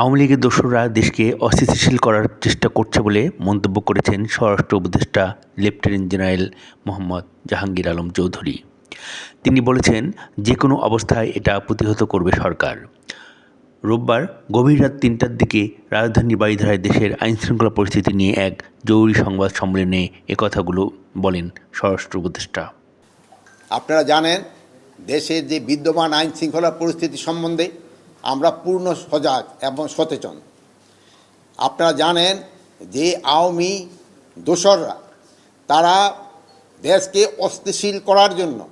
আওয়ামী লীগের দোসররা দেশকে অস্থিতিশীল করার চেষ্টা করছে বলে মন্তব্য করেছেন স্বরাষ্ট্র উপদেষ্টা লেফটেন্যান্ট জেনারেল মোহাম্মদ জাহাঙ্গীর আলম চৌধুরী। তিনি বলেছেন যে কোনো অবস্থায় এটা প্রতিহত করবে সরকার। রোববার গভীর রাত তিনটার দিকে রাজধানী বাড়িধারায় দেশের আইনশৃঙ্খলা পরিস্থিতি নিয়ে এক জরুরি সংবাদ সম্মেলনে একথাগুলো বলেন স্বরাষ্ট্র উপদেষ্টা। আপনারা জানেন, দেশের যে বিদ্যমান আইনশৃঙ্খলা পরিস্থিতি সম্বন্ধে আমরা পূর্ণ সজাগ এবং সচেতন। আপনারা জানেন যে আওয়ামী দোসররা, তারা দেশকে অস্থিতিশীল করার জন্য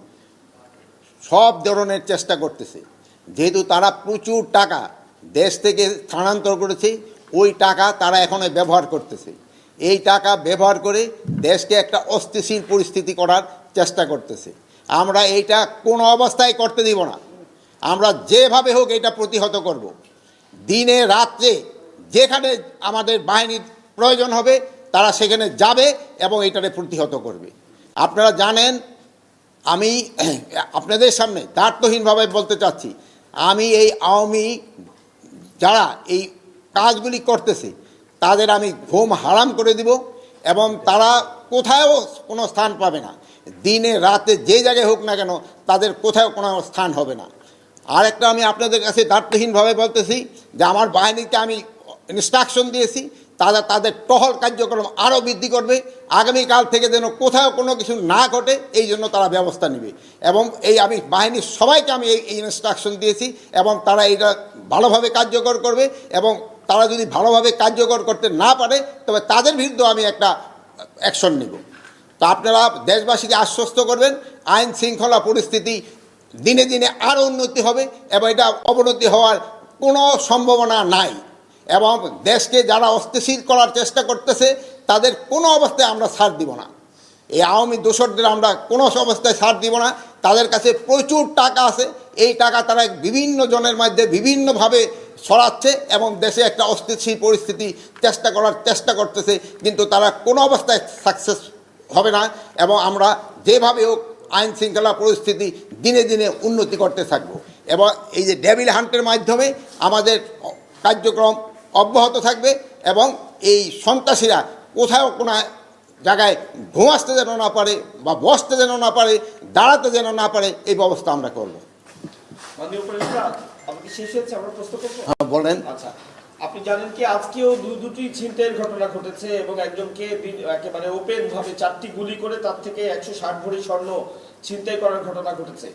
সব ধরনের চেষ্টা করতেছে। যেহেতু তারা প্রচুর টাকা দেশ থেকে স্থানান্তর করেছে, ওই টাকা তারা এখন ব্যবহার করতেছে। এই টাকা ব্যবহার করে দেশকে একটা অস্থিতিশীল পরিস্থিতি করার চেষ্টা করতেছে। আমরা এইটা কোনো অবস্থায় করতে দিব না। আমরা যেভাবে হোক এটা প্রতিহত করব। দিনে, রাত্রে যেখানে আমাদের বাহিনীর প্রয়োজন হবে, তারা সেখানে যাবে এবং এটাকে প্রতিহত করবে। আপনারা জানেন, আমি আপনাদের সামনে দার্থহীনভাবে বলতে চাচ্ছি, আমি এই আওয়ামী যারা এই কাজগুলি করতেছে, তাদের আমি ঘুম হারাম করে দিব এবং তারা কোথাও কোনো স্থান পাবে না। দিনে, রাতে যে জায়গায় হোক না কেন, তাদের কোথাও কোনো স্থান হবে না। আর একটা আমি আপনাদের কাছে দার্থহীনভাবে বলতেছি যে আমার বাহিনীকে আমি ইনস্ট্রাকশন দিয়েছি, তারা তাদের টহল কার্যক্রম আরও বৃদ্ধি করবে, আগামীকাল থেকে যেন কোথাও কোনো কিছু না ঘটে, এই জন্য তারা ব্যবস্থা নেবে। এবং এই আমি বাহিনীর সবাইকে আমি এই ইনস্ট্রাকশন দিয়েছি এবং তারা এটা ভালোভাবে কার্যকর করবে এবং তারা যদি ভালোভাবে কার্যকর করতে না পারে, তবে তাদের বিরুদ্ধে আমি একটা অ্যাকশন নেব। তো আপনারা দেশবাসীকে আশ্বস্ত করবেন, আইন শৃঙ্খলা পরিস্থিতি দিনে দিনে আরও উন্নতি হবে এবং এটা অবনতি হওয়ার কোনো সম্ভাবনা নাই। এবং দেশকে যারা অস্থিতিশীল করার চেষ্টা করতেছে, তাদের কোনো অবস্থায় আমরা ছাড় দিব না। এই আওয়ামী দোষরদের আমরা কোনো অবস্থায় ছাড় দিব না। তাদের কাছে প্রচুর টাকা আছে। এই টাকা তারা বিভিন্ন জনের মধ্যে বিভিন্নভাবে ছড়াচ্ছে এবং দেশে একটা অস্থিতিশীল পরিস্থিতি চেষ্টা করার চেষ্টা করতেছে, কিন্তু তারা কোনো অবস্থায় সাকসেস হবে না। এবং আমরা যেভাবে হোক আইন শৃঙ্খলা পরিস্থিতি দিনে দিনে উন্নতি করতে থাকব। এবং এই যে ডেভিল হান্টের মাধ্যমে আমাদের কার্যক্রম অব্যাহত থাকবে এবং এই সন্ত্রাসীরা কোথাও কোনো জায়গায় ঘুমাসতে যেন না পারে বা বসতে যেন না পারে দাঁড়াতে যেন না পারে এই ব্যবস্থা আমরা করব? হ্যাঁ, বলেন। আচ্ছা। আপনি জানেন কি, আজকেও দু, দুটি ছিনতাইয়ের ঘটনা ঘটেছে এবং একজনকে একেবারে ওপেন ভাবে চারটি গুলি করে তার থেকে একশো ষাট ভরি স্বর্ণ ছিনতাই করার ঘটনা ঘটেছে।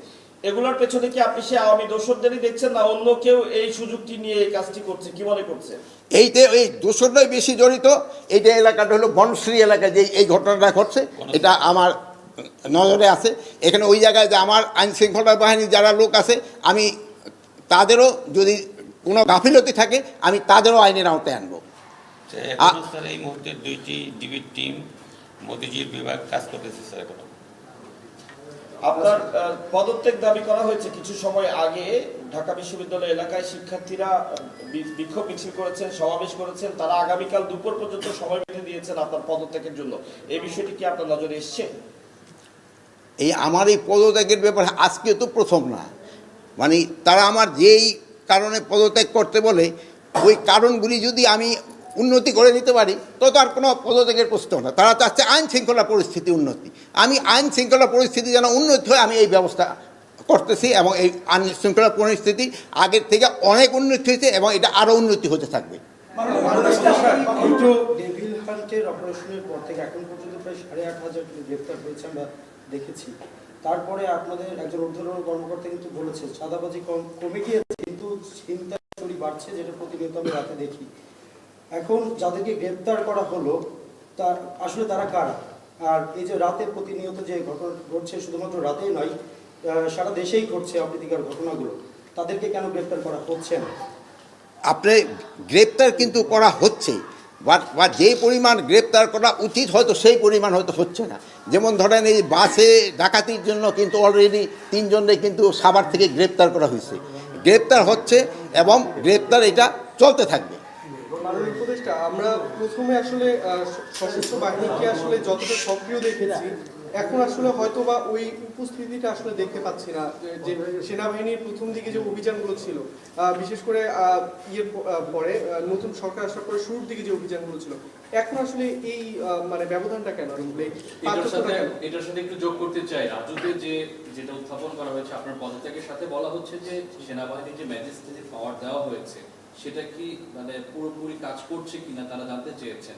এগুলোর পেছনে কি আপনি সে আওয়ামী দোষরদেরই দেখছেন না অন্য কেউ এই সুযোগটি নিয়ে এই কাজটি করছে? কি মনে করছে এইতে এই দোসরটাই বেশি জড়িত এইটা এলাকাটা হলো বনশ্রী এলাকায় যে এই ঘটনাটা ঘটছে, এটা আমার নজরে আছে। এখানে ওই জায়গায় যে আমার আইন শৃঙ্খলা বাহিনীর যারা লোক আছে, আমি তাদেরও যদি কোনো গাফিলতি থাকে আমি তাদেরও আইনের আওতায় আনব। স্যার এই মুহূর্তে দুইটি ডিবির টিম মোদিজির বিভাগ কাজ করতেছে স্যার এখনও। আপনার পদত্যাগ দাবি করা হয়েছে কিছু সময় আগে। ঢাকা বিশ্ববিদ্যালয় এলাকায় শিক্ষার্থীরা বিক্ষোভ মিছিল করেছেন সমাবেশ করেছেন। তারা আগামীকাল দুপুর পর্যন্ত সময় বেঁধে দিয়েছেন আপনার পদত্যাগের জন্য। এই বিষয়টি কি আপনার নজরে এসছে? এই আমার এই পদত্যাগের ব্যাপারে আজকে তো প্রথম না। মানে তারা আমার যেই কারণে পদত্যাগ করতে বলে, ওই কারণগুলি যদি আমি উন্নতি করে নিতে পারি, তো তো আর কোনো পদত্যাগের প্রশ্ন না। তারা চাচ্ছে আইন শৃঙ্খলা পরিস্থিতি উন্নতি। আমি আইন শৃঙ্খলা পরিস্থিতি যেন উন্নতি হয়, আমি এই ব্যবস্থা করতেছি এবং এই আইন শৃঙ্খলা পরিস্থিতি আগের থেকে অনেক উন্নতি হয়েছে এবং এটা আরও উন্নতি হতে থাকবে। দেখেছি। তারপরে আপনাদের একজন কর্মকর্তা কিন্তু বলেছে, চাঁদাবাজি কম গিয়েছে। চিন্তা চুরি বাড়ছে, যেটা প্রতিনিয়ত আমি রাতে দেখি। এখন যাদেরকে গ্রেপ্তার করা হলো, তার, আসলে তারা কারা? আর এই যে রাতে প্রতিনিয়ত যে ঘটনা ঘটছে, শুধুমাত্র রাতেই নয় সারা দেশেই ঘটছে অপ্রীতিকর ঘটনাগুলো। তাদেরকে কেন গ্রেপ্তার করা হচ্ছে না? আপনি গ্রেপ্তার কিন্তু করা হচ্ছে, বা যে পরিমাণ গ্রেপ্তার করা উচিত, হয়তো সেই পরিমাণ হয়তো হচ্ছে না। যেমন ধরেন এই বাসে ডাকাতির জন্য কিন্তু অলরেডি তিনজনে কিন্তু সাভার থেকে গ্রেপ্তার করা হয়েছে। গ্রেপ্তার হচ্ছে এবং গ্রেপ্তার এটা চলতে থাকবে। আমরা প্রথমে আসলে সশস্ত্র বাহিনীকে আসলে যতটা সক্রিয় দেখেছি এখন আসলে হয়তো বা ওই উপস্থিতিটা আসলে দেখতে পাচ্ছি না যে- সেনাবাহিনীর প্রথম দিকে যে অভিযানগুলো ছিল বিশেষ করে ইয়ের পরে নতুন সরকার আসার পরে শুরুর দিকে যে অভিযানগুলো ছিল এখন আসলে এই মানে ব্যবধানটা কেন? এটার সাথে এটার সাথে একটু যোগ করতে চাই। রাজুতে যে যেটা উত্থাপন করা হয়েছে আপনার পদত্যাগের সাথে বলা হচ্ছে যে সেনাবাহিনীর যে ম্যাজিস্ট্রেটের পাওয়ার দেওয়া হয়েছে সেটা কি মানে পুরোপুরি কাজ করছে কিনা তারা জানতে চেয়েছেন।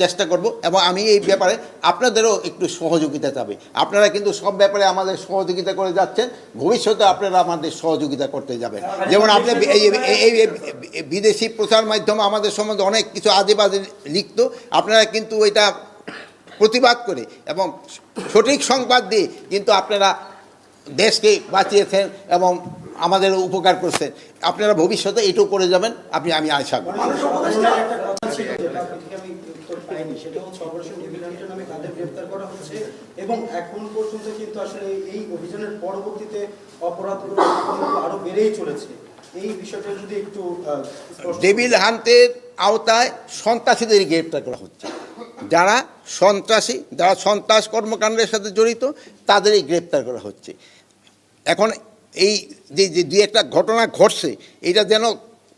চেষ্টা করব এবং আমি এই ব্যাপারে আপনাদেরও একটু সহযোগিতা চাবে। আপনারা কিন্তু সব ব্যাপারে আমাদের সহযোগিতা করে যাচ্ছেন, ভবিষ্যতে আপনারা আমাদের সহযোগিতা করতে যাবেন। যেমন আপনি এই বিদেশি প্রচার মাধ্যমে আমাদের সম্বন্ধে অনেক কিছু আজে বাজে লিখত। আপনারা কিন্তু এটা প্রতিবাদ করে এবং সঠিক সংবাদ দিয়ে কিন্তু আপনারা দেশকে বাঁচিয়েছেন এবং আমাদের উপকার করছেন। আপনারা ভবিষ্যতে এটাও করে যাবেন, আপনি, আমি আশা করি একটা কথা ছিল যেটা আপনি থেকে আমি উত্তর পাইনি সেটা হচ্ছে অপারেশন ডেভিলান্টের নামে কাদের গ্রেফতার করা হচ্ছে এবং এখন পর্যন্ত কিন্তু আসলে এই অভিযানের পরবর্তীতে অপরাধগুলো আরও বেড়েই চলেছে। এই বিষয়টা যদি একটু ডেভিল হান্টের আওতায় সন্ত্রাসীদের গ্রেপ্তার করা হচ্ছে। যারা সন্ত্রাসী, যারা সন্ত্রাস কর্মকাণ্ডের সাথে জড়িত, তাদেরই গ্রেপ্তার করা হচ্ছে। এখন এই যে দুই একটা ঘটনা ঘটছে, এটা যেন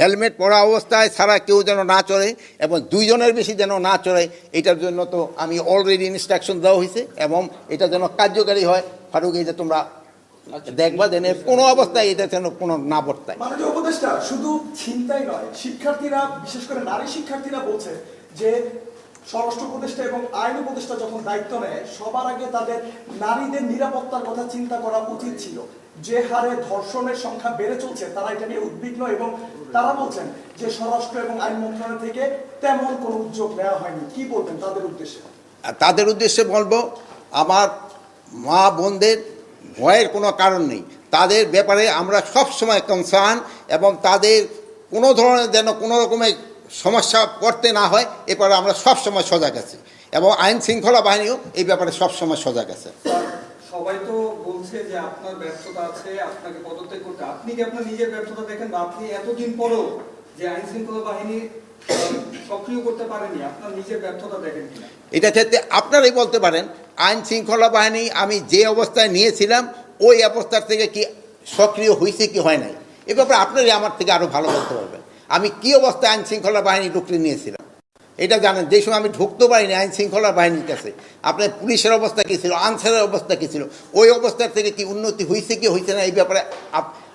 হেলমেট পরা অবস্থায় ছাড়া কেউ যেন না চড়ে এবং দুইজনের বেশি যেন না চড়ে, এটার জন্য তো আমি অলরেডি ইনস্ট্রাকশন দেওয়া হয়েছে এবং এটা যেন কার্যকারী হয়। ফারুক, এই যে তোমরা দেখবা যেন কোনো অবস্থায় এটা যেন কোনো না বর্তায়। মাননীয় শুধু চিন্তাই নয়, শিক্ষার্থীরা, বিশেষ করে নারী শিক্ষার্থীরা বলছে যে স্বরাষ্ট্র উপদেষ্টা এবং আইন উপদেষ্টা যখন দায়িত্ব নেয়, সবার আগে তাদের নারীদের নিরাপত্তার কথা চিন্তা করা উচিত ছিল। যে হারে ধর্ষণের সংখ্যা বেড়ে চলছে, তারা এটা নিয়ে উদ্বিগ্ন এবং তারা বলছেন যে স্বরাষ্ট্র এবং আইন মন্ত্রণালয় থেকে তেমন কোনো উদ্যোগ নেওয়া হয়নি। কি বলবেন তাদের উদ্দেশ্যে? তাদের উদ্দেশ্যে বলব, আমার মা বোনদের ভয়ের কোনো কারণ নেই। তাদের ব্যাপারে আমরা সব সময় কনসার্ন এবং তাদের কোনো ধরনের যেন কোনো রকমের সমস্যা করতে না হয় এবারে আমরা সব সময় সজাগ আছি। এবং আইন শৃঙ্খলা বাহিনীও এই ব্যাপারে সব সময় সজাগ আছে। সবাই তো বলছে যে আপনার ব্যর্থতা আছে আপনাকে পদত্যাগ করতে। আপনি কি আপনার নিজের ব্যর্থতা দেখেন বা আপনি এতদিন পরও যে আইন শৃঙ্খলা বাহিনী সক্রিয় করতে পারেনি আপনার নিজের ব্যর্থতা দেখেন এটা ক্ষেত্রে আপনারাই বলতে পারেন আইন শৃঙ্খলা বাহিনী আমি যে অবস্থায় নিয়েছিলাম ওই অবস্থার থেকে কি সক্রিয় হয়েছে কি হয় নাই? এ ব্যাপারে আপনারাই আমার থেকে আরও ভালো বলতে পারবেন। আমি কি অবস্থায় আইন শৃঙ্খলা বাহিনী ঢুকতে নিয়েছিলাম? এটা জানেন, যে সময় আমি ঢুকতে পারিনি, আইন শৃঙ্খলা বাহিনীর কাছে, আপনার পুলিশের অবস্থা কী ছিল, আনসারের অবস্থা কী ছিল, ওই অবস্থার থেকে কি উন্নতি হয়েছে কি হয়েছে না, এই ব্যাপারে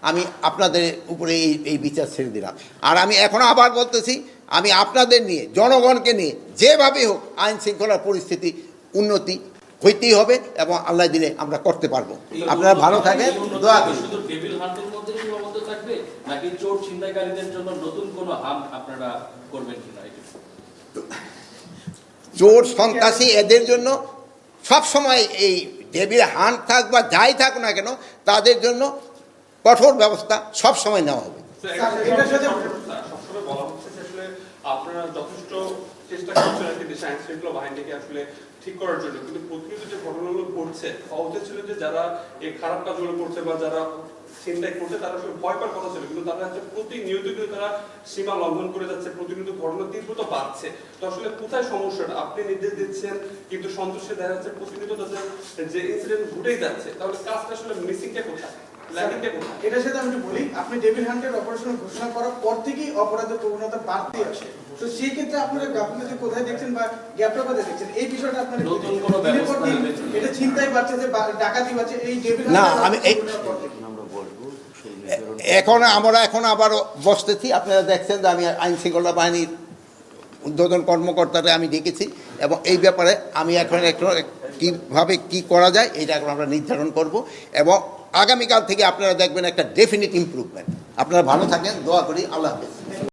আমি আপনাদের উপরে এই এই বিচার ছেড়ে দিলাম। আর আমি এখনও আবার বলতেছি, আমি আপনাদের নিয়ে, জনগণকে নিয়ে, যেভাবে হোক আইন শৃঙ্খলার পরিস্থিতি উন্নতি হইতেই হবে এবং আল্লাহ দিলে আমরা করতে পারব। আপনারা ভালো থাকেন, দোয়া কি করি শুধু টেবিল হান্টের মধ্যে সীমাবদ্ধ থাকবে নাকি চোর ছিনতাইকারীদের জন্য নতুন কোনো হাম আপনারা করবেন কিনা চোর সন্ত্রাসী এদের জন্য সব সময় এই ডেবির হান থাক বা যাই থাক না কেন তাদের জন্য কঠোর ব্যবস্থা সব সময় নেওয়া হবে। আপনারা যথেষ্ট চেষ্টা করছেন দেশে আইন শৃঙ্খলা বাহিনীকে আসলে ঠিক করার জন্য। কিন্তু প্রতিনিয়ত যে ঘটনাগুলো ঘটছে হওয়া ছিল যে যারা এই খারাপ কাজগুলো করছে বা যারা চিন্তাই করছে, তারা ভয় কথা ছিল। কিন্তু তারা হচ্ছে প্রতিনিয়ত কিন্তু তারা সীমা লঙ্ঘন করে যাচ্ছে, প্রতিনিয়ত ঘটনা তীব্রতা বাড়ছে। তো আসলে কোথায় সমস্যাটা? আপনি নির্দেশ দিচ্ছেন, কিন্তু সন্তুষ্টে দেখা যাচ্ছে প্রতিনিয়ত তাদের যে ইনসিডেন্ট ঘটেই যাচ্ছে। তাহলে কাজটা আসলে মিসিংটা কোথায়? এটার সাথে আমি বলি আপনি ডেভিল হান্টের অপারেশন ঘোষণা করার পর থেকেই অপরাধের প্রবণতা বাড়তে আসে তো সেই ক্ষেত্রে আপনারা গাফিলতি কোথায় দেখছেন বা গ্যাপটা কোথায় দেখছেন? এই বিষয়টা আপনারা নতুন কোনো ব্যবস্থা এটা চিন্তাই বাড়ছে যে ডাকাতি বাড়ছে এই ডেভিল না, আমি। এখন আমরা এখন আবার বসতেছি। আপনারা দেখছেন যে আমি আইন শৃঙ্খলা বাহিনীর উদ্বোধন কর্মকর্তাকে আমি ডেকেছি এবং এই ব্যাপারে আমি এখন একটু কীভাবে কি করা যায় এটা এখন আমরা নির্ধারণ করব এবং আগামীকাল থেকে আপনারা দেখবেন একটা ডেফিনিট ইম্প্রুভমেন্ট আপনারা ভালো থাকেন দোয়া করি আল্লাহ হাফেজ।